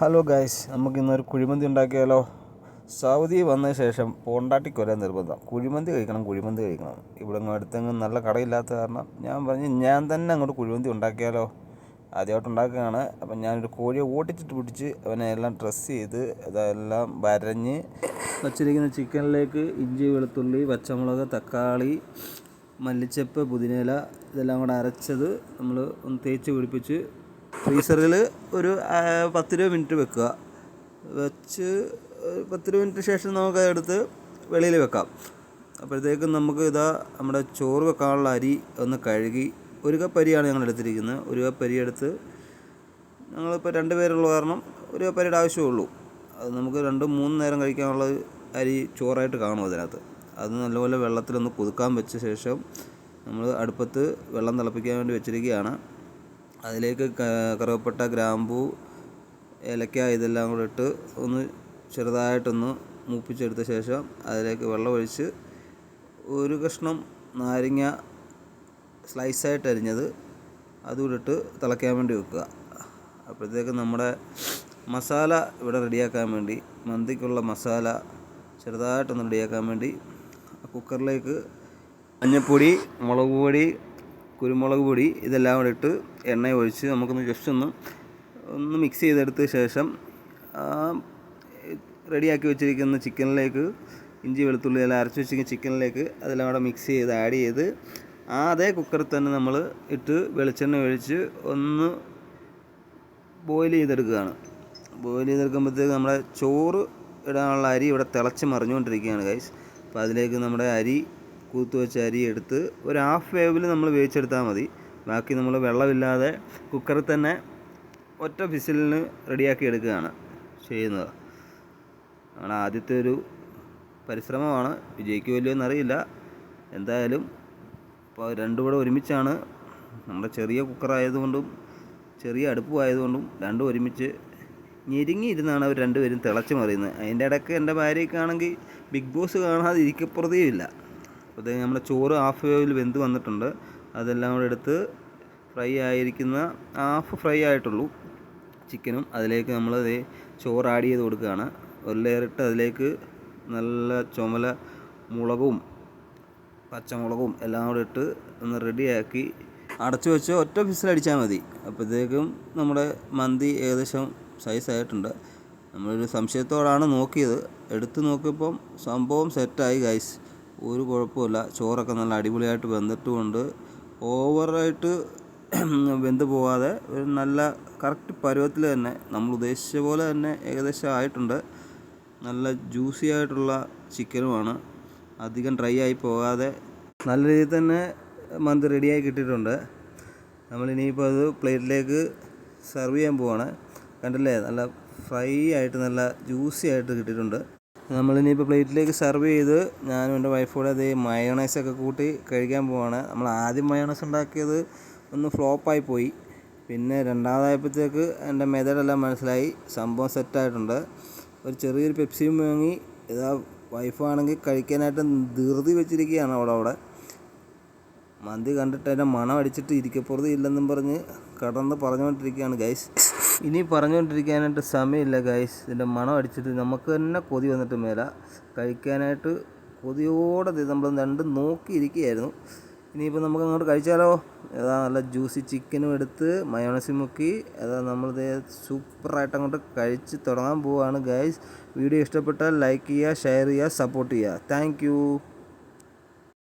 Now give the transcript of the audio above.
Hello guys നമുക്ക് ഇന്നൊരു കുഴിമന്തി ഉണ്ടാക്കിയാലോ? സൗദി വന്ന ശേഷം പോണ്ടാട്ടി ഒരേ നിർബന്ധം. കുഴിമന്തി കഴിക്കണം കുഴിമന്തി കഴിക്കണം. ഇവിടെ അടുത്തെങ്ങും നല്ല കടയില്ലാത്ത കാരണം ഞാൻ പറഞ്ഞ് ഞാൻ തന്നെ അങ്ങോട്ട് കുഴിമന്തി ഉണ്ടാക്കിയാലോ? ആദ്യമായിട്ട് ഉണ്ടാക്കുകയാണ്. അപ്പം ഞാനൊരു കോഴിയെ ഓട്ടിച്ചിട്ട് പിടിച്ച് അവനെ എല്ലാം ഡ്രസ്സ് ചെയ്ത് അതെല്ലാം വരഞ്ഞ് വച്ചിരിക്കുന്ന ചിക്കനിലേക്ക് ഇഞ്ചി വെളുത്തുള്ളി പച്ചമുളക് തക്കാളി മല്ലിച്ചപ്പ് പുതിനയില ഇതെല്ലാം കൂടെ അരച്ചത് നമ്മൾ ഒന്ന് തേച്ച് പിടിപ്പിച്ച് ഫ്രീസറിൽ ഒരു പത്തിരുപത് മിനിറ്റ് വെക്കുക. വെച്ച് പത്തിരുപത് മിനിറ്റ് ശേഷം നമുക്ക് എടുത്ത് വെളിയിൽ വെക്കാം. അപ്പോഴത്തേക്കും നമുക്ക് ഇതാ നമ്മുടെ ചോറ് വെക്കാനുള്ള അരി ഒന്ന് കഴുകി ഒരു കപ്പ് അരിയാണ് ഞങ്ങൾ എടുത്തിരിക്കുന്നത്. ഒരു കപ്പ് അരി എടുത്ത് ഞങ്ങളിപ്പോൾ രണ്ട് പേരുള്ള കാരണം ഒരു കപ്പ് അരിയുടെ ആവശ്യമുള്ളൂ അത് നമുക്ക് രണ്ട് മൂന്ന് നേരം കഴിക്കാനുള്ള അരി ചോറായിട്ട് കാണും അതിനകത്ത്. അത് നല്ലപോലെ വെള്ളത്തിലൊന്ന് കുതുക്കാൻ വെച്ച ശേഷം നമ്മൾ അടുപ്പത്ത് വെള്ളം തിളപ്പിക്കാൻ വേണ്ടി വെച്ചിരിക്കുകയാണ്. അതിലേക്ക് കറുവപ്പട്ട ഗ്രാമ്പൂ ഏലക്ക ഇതെല്ലാം കൂടെ ഇട്ട് ഒന്ന് ചെറുതായിട്ടൊന്ന് മൂപ്പിച്ചെടുത്ത ശേഷം അതിലേക്ക് വെള്ളമൊഴിച്ച് ഒരു കഷ്ണം നാരങ്ങ സ്ലൈസായിട്ട് അരിഞ്ഞത് അതുകൂടെ ഇട്ട് തിളയ്ക്കാൻ വേണ്ടി വെക്കുക. അപ്പോഴത്തേക്ക് നമ്മുടെ മസാല ഇവിടെ റെഡിയാക്കാൻ വേണ്ടി മന്തിക്കുള്ള മസാല ചെറുതായിട്ടൊന്ന് റെഡിയാക്കാൻ വേണ്ടി കുക്കറിലേക്ക് മഞ്ഞൾപ്പൊടി മുളക് പൊടി കുരുമുളക് പൊടി ഇതെല്ലാം കൂടെ ഇട്ട് എണ്ണ ഒഴിച്ച് നമുക്കൊന്ന് ജസ്റ്റ് ഒന്ന് ഒന്ന് മിക്സ് ചെയ്തെടുത്ത ശേഷം റെഡിയാക്കി വെച്ചിരിക്കുന്ന ചിക്കനിലേക്ക് ഇഞ്ചി വെളുത്തുള്ളി എല്ലാം അരച്ച് വെച്ചിരിക്കുന്ന ചിക്കനിലേക്ക് അതെല്ലാം കൂടെ മിക്സ് ചെയ്ത് ആഡ് ചെയ്ത് ആ അതേ കുക്കറിൽ തന്നെ നമ്മൾ ഇട്ട് വെളിച്ചെണ്ണ ഒഴിച്ച് ഒന്ന് ബോയിൽ ചെയ്തെടുക്കുകയാണ്. ബോയിൽ ചെയ്തെടുക്കുമ്പോഴത്തേക്ക് നമ്മുടെ ചോറ് ഇടാനുള്ള അരി ഇവിടെ തിളച്ച് മറിഞ്ഞുകൊണ്ടിരിക്കുകയാണ് ഗൈസ് അപ്പോൾ അതിലേക്ക് നമ്മുടെ അരി കൂത്ത് വെച്ച അരി എടുത്ത് ഒരു ഹാഫ് വേവിൽ നമ്മൾ വേവിച്ചെടുത്താൽ മതി. ബാക്കി നമ്മൾ വെള്ളമില്ലാതെ കുക്കറിൽ തന്നെ ഒറ്റ വിസിലിന് റെഡിയാക്കി എടുക്കുകയാണ് ചെയ്യുന്നത്. നമ്മുടെ ആദ്യത്തെ ഒരു പരിശ്രമമാണ്. വിജയിക്കുമല്ലോ എന്നറിയില്ല എന്തായാലും ഇപ്പോൾ രണ്ടും കൂടെ ഒരുമിച്ചാണ് നമ്മുടെ ചെറിയ കുക്കറായതുകൊണ്ടും ചെറിയ അടുപ്പുമായതുകൊണ്ടും രണ്ടും ഒരുമിച്ച് ഞെരുങ്ങിയിരുന്നാണ് അവർ രണ്ടുപേരും തിളച്ച് മറിയുന്നത്. അതിന്റെ ഇടയ്ക്ക് എന്റെ ഭാര്യയ്ക്കാണെങ്കിൽ ബിഗ് ബോസ് കാണാതെ അപ്പോഴത്തേക്ക് നമ്മുടെ ചോറ് ഹാഫ് വേവിൽ വെന്ത് വന്നിട്ടുണ്ട്. അതെല്ലാം കൂടെ എടുത്ത് ഫ്രൈ ആയിരിക്കുന്ന ഹാഫ് ഫ്രൈ ആയിട്ടുള്ളൂ ചിക്കനും അതിലേക്ക് നമ്മൾ ചോറ് ആഡ് ചെയ്ത് കൊടുക്കുകയാണ്. ഒരു ലെയർ ഇട്ട് അതിലേക്ക് നല്ല ചുമല മുളകും പച്ചമുളകും എല്ലാം കൂടെ ഇട്ട് ഒന്ന് റെഡിയാക്കി അടച്ചു വെച്ച് ഒറ്റ ഫിസിലടിച്ചാൽ മതി. അപ്പോഴത്തേക്കും നമ്മുടെ മന്തി ഏകദേശം സൈസായിട്ടുണ്ട് നമ്മളൊരു സംശയത്തോടാണ് നോക്കിയത്. എടുത്ത് നോക്കിയപ്പം സംഭവം സെറ്റായി ഗൈസ് ഒരു കുഴപ്പമില്ല. ചോറൊക്കെ നല്ല അടിപൊളിയായിട്ട് വെന്തിട്ടുമുണ്ട്. ഓവറായിട്ട് വെന്ത് പോവാതെ ഒരു നല്ല കറക്റ്റ് പരുവത്തിൽ തന്നെ നമ്മൾ ഉദ്ദേശിച്ച പോലെ തന്നെ ഏകദേശം ആയിട്ടുണ്ട്. നല്ല ജ്യൂസി ആയിട്ടുള്ള ചിക്കനുമാണ് അധികം ഡ്രൈ ആയി പോകാതെ നല്ല രീതിയിൽ തന്നെ മന്ത് റെഡിയായി കിട്ടിയിട്ടുണ്ട്. നമ്മളിനിയിപ്പോൾ അത് പ്ലേറ്റിലേക്ക് സെർവ് ചെയ്യാൻ പോവാണ്. കണ്ടില്ലേ? നല്ല ഫ്രൈ ആയിട്ട് നല്ല ജ്യൂസി ആയിട്ട് കിട്ടിയിട്ടുണ്ട്. നമ്മളിനിയിപ്പോൾ പ്ലേറ്റിലേക്ക് സെർവ് ചെയ്ത് ഞാനും എന്റെ വൈഫോടെ അതേ മയോണൈസൊക്കെ കൂട്ടി കഴിക്കാൻ പോവാണ്. നമ്മൾ ആദ്യം മയോണൈസ് ഉണ്ടാക്കിയത് ഒന്ന് ഫ്ലോപ്പായി പോയി. പിന്നെ രണ്ടാമതായപ്പോഴത്തേക്ക് എന്റെ മെതഡെല്ലാം മനസ്സിലായി. സംഭവം സെറ്റായിട്ടുണ്ട് ഒരു ചെറിയൊരു പെപ്സിയും വാങ്ങി. ഇതാ വൈഫാണെങ്കിൽ കഴിക്കാനായിട്ട് ധൃതി വെച്ചിരിക്കുകയാണ് അവിടെ അവിടെ. മന്തി കണ്ടിട്ട് അതിന്റെ മണം അടിച്ചിട്ട് ഇരിക്കപ്പുറത്ത് ഇല്ലെന്നും പറഞ്ഞ് കടന്ന് പറഞ്ഞുകൊണ്ടിരിക്കുകയാണ് ഗൈസ് ഇനി പറഞ്ഞുകൊണ്ടിരിക്കാനായിട്ട് സമയമില്ല ഗൈസ് ഇതിന്റെ മണം അടിച്ചിട്ട് നമുക്ക് തന്നെ കൊതി വന്നിട്ട് മേല. കഴിക്കാനായിട്ട് കൊതിയോടെ നമ്മൾ രണ്ടും നോക്കിയിരിക്കുകയായിരുന്നു. ഇനിയിപ്പോൾ നമുക്ക് അങ്ങോട്ട് കഴിച്ചാലോ? ഏതാ നല്ല ജ്യൂസി ചിക്കനും എടുത്ത് മയോണസി മുക്കി. ഏതാ നമ്മളിത് സൂപ്പറായിട്ട് അങ്ങോട്ട് കഴിച്ച് തുടങ്ങാൻ പോവുകയാണ് ഗൈസ് വീഡിയോ ഇഷ്ടപ്പെട്ടാൽ ലൈക്ക് ചെയ്യുക ഷെയർ ചെയ്യുക സപ്പോർട്ട് ചെയ്യുക. താങ്ക്